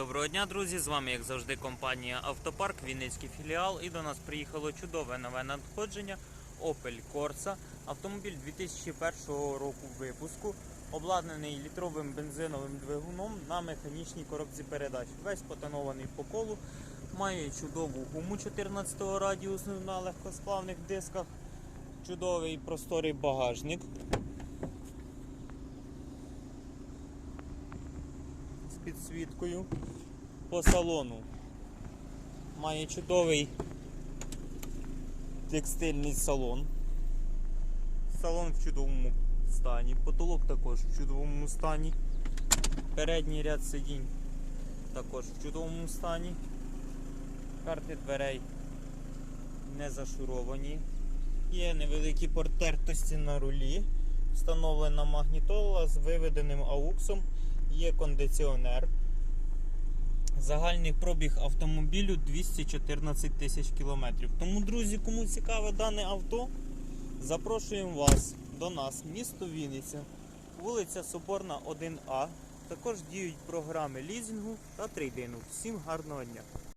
Доброго дня, друзі! З вами, як завжди, компанія Автопарк, Вінницький філіал. І до нас приїхало чудове нове надходження Opel Corsa. Автомобіль 2001 року випуску, обладнаний літровим бензиновим двигуном на механічній коробці передач. Весь потонований по колу, має чудову гуму 14 радіусу на легкосплавних дисках, чудовий просторий багажник. Підсвіткою по салону. Має чудовий текстильний салон. Салон в чудовому стані. Потолок також в чудовому стані. Передній ряд сидінь також в чудовому стані. Карти дверей не зашуровані. Є невеликі портертості на рулі. Встановлена магнітола з виведеним ауксом є кондиціонер. Загальний пробіг автомобілю 214 тисяч кілометрів. Тому, друзі, кому цікаве дане авто, запрошуємо вас до нас, місто Вінниця, вулиця Соборна 1А. Також діють програми лізінгу та трейдингу. Всім гарного дня!